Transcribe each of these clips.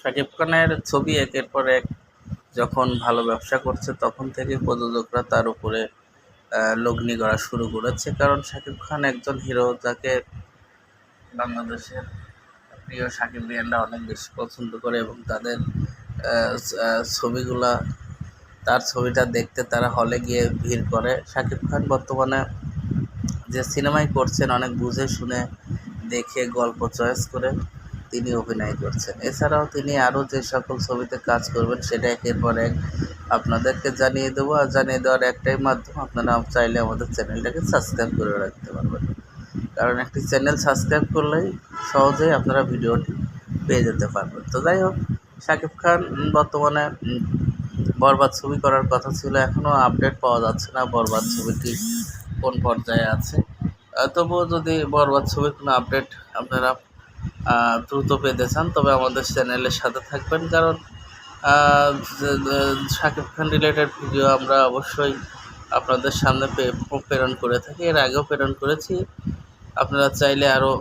শাকিব খানের ছবি একের পর এক যখন ভালো ব্যবসা করছে, তখন থেকে প্রযোজকরা তার উপরে লগ্নি করা শুরু করেছে। কারণ শাকিব খান একজন হিরো, যাকে বাংলাদেশের প্রিয় শাকিব রিয়ানরা অনেক বেশি পছন্দ করে এবং তাদের ছবিগুলা, তার ছবিটা দেখতে তারা হলে গিয়ে ভিড় করে। শাকিব খান বর্তমানে যে সিনেমাই করছেন, অনেক বুঝে শুনে, দেখে গল্প চয়েস করে। তিনি অভিনয় করছেন। এছাড়াও তিনি আরও যে সকল ছবিতে কাজ করবেন, সেটা একের পর এক আপনাদেরকে জানিয়ে দেবো। আর জানিয়ে দেওয়ার একটাই মাধ্যম, আপনারা চাইলে আমাদের চ্যানেলটাকে সাবস্ক্রাইব করে রাখতে পারবেন। কারণ একটি চ্যানেল সাবস্ক্রাইব করলেই সহজেই আপনারা ভিডিওটি পেয়ে যেতে পারবেন। তো যাই হোক, শাকিব খান বর্তমানে বরবাদ ছবি করার কথা ছিল, এখনও আপডেট পাওয়া যাচ্ছে না বরবাদ ছবিটি কোন পর্যায়ে আছে। তবুও যদি বরবাদ ছবির কোনো আপডেট আপনারা দ্রুত পেতে চান তবে আমাদের চ্যানেলের সাথে থাকবেন, কারণ শাকিব খান রিলেটেড ভিডিও আমরা অবশ্যই আপনাদের সামনে প্রেরণ করে থাকি। এর আগেও প্রেরণ করেছি। আপনারা চাইলে আরও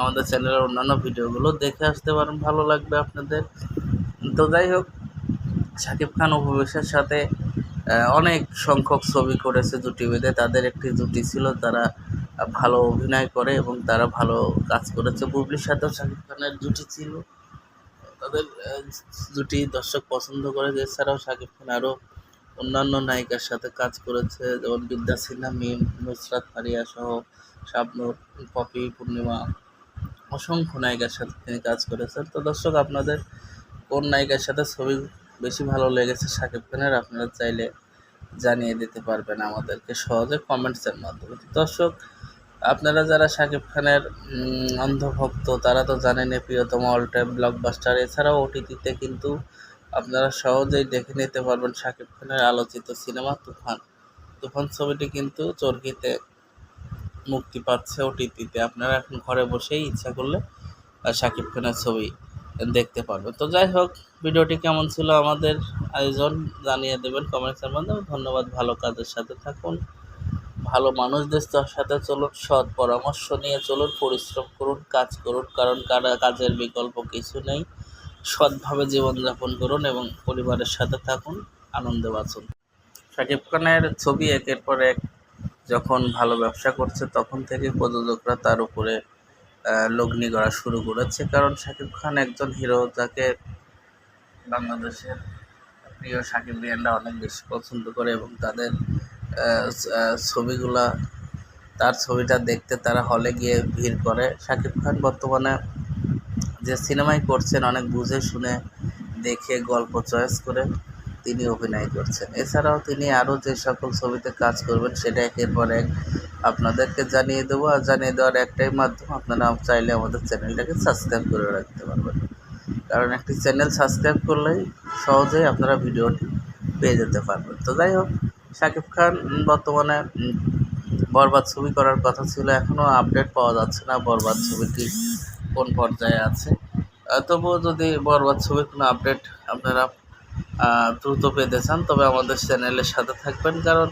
আমাদের চ্যানেলের অন্যান্য ভিডিওগুলো দেখে আসতে পারেন, ভালো লাগবে আপনাদের। তো যাই হোক শাকিব খান উপবেশের সাথে অনেক সংখ্যক ছবি করেছে জুটি বেঁধে। তাদের একটি জুটি ছিল, তারা ভালো অভিনয় করে এবং তারা ভালো কাজ করেছে। বুবলির সাথেও শাকিব খানের জুটি ছিল। তাদের জুটি দর্শক পছন্দ করে। এছাড়াও শাকিব খান আরও অন্যান্য নায়িকার সাথে কাজ করেছে। যেমন বিদ্যা সিনহা, মিম, নুসরাত ফারিয়া সহ শাবনুর, পপি, পূর্ণিমা অসংখ্য নায়িকার সাথে তিনি কাজ করেছেন। তো দর্শক, আপনাদের কোন নায়িকার সাথে ছবি বেশি ভালো লেগেছে শাকিব খানের, আপনারা চাইলে জানিয়ে দিতে পারবেন আমাদেরকে সহজে কমেন্টসের মাধ্যমে। দর্শক আপনারা যারা শাকিব খানের অন্ধভক্ত, তারা তো জানেনই প্রিয়তম অল টাইম ব্লকবাস্টার এছাড়াও ওটিটিতে কিন্তু আপনারা সহজেই দেখে নিতে পারবেন শাকিব খানের আলোচিত সিনেমা তুফান। তুফান ছবিটি কিন্তু চর্কিতে মুক্তি পাচ্ছে ওটিটিতে আপনারা এখন ঘরে বসেই ইচ্ছা করলে শাকিব খানের ছবি দেখতে পারবেন। তো যাই হোক, ভিডিওটি কেমন ছিল আমাদের আয়োজন জানিয়ে দেবেন কমেন্টসের মাধ্যমে ধন্যবাদ, ভালো কাজের সাথে থাকুন। ভালো মানুষদের সাথে চলুন, সৎ পরামর্শ নিয়ে চলুন, পরিশ্রম করুন, কাজ করুন, কারণ কারা কাজের বিকল্প কিছু নেই। সৎভাবে জীবনযাপন করুন এবং পরিবারের সাথে থাকুন, আনন্দে বাঁচুন। শাকিব খানের ছবি একের পর এক যখন ভালো ব্যবসা করছে, তখন থেকে প্রযোজকরা তার উপরে লগ্নি করা শুরু করেছে। কারণ শাকিব খান একজন হিরো, যাকে বাংলাদেশের প্রিয় শাকিব রিয়ানরা অনেক বেশি পছন্দ করে এবং তাদের ছবিগুলা, তার ছবিটা দেখতে তারা হলে গিয়ে ভিড় করে। শাকিব খান বর্তমানে যে সিনেমাই করছেন, অনেক বুঝে শুনে দেখে গল্প চয়েস করে তিনি অভিনয় করছেন। এছাড়াও তিনি আরও যে সকল ছবিতে কাজ করবেন, সেটা একের পর এক আপনাদেরকে জানিয়ে দেবো। আর জানিয়ে দেওয়ার একটাই মাধ্যম, আপনারা চাইলে আমাদের চ্যানেলটাকে সাবস্ক্রাইব করে রাখতে পারবেন। কারণ একটি চ্যানেল সাবস্ক্রাইব করলেই সহজেই আপনারা ভিডিওটি পেয়ে যেতে পারবেন। তো যাই হোক শাকিব খান বর্তমানে বরবাদ ছবি করার কথা ছিল এখনও আপডেট পাওয়া যাচ্ছে না বরবাদ ছবিটি কোন পর্যায়ে আছে। তবুও যদি বরবাদ ছবির কোনো আপডেট আপনারা দ্রুত পেতে চান, তবে আমাদের চ্যানেলের সাথে থাকবেন, কারণ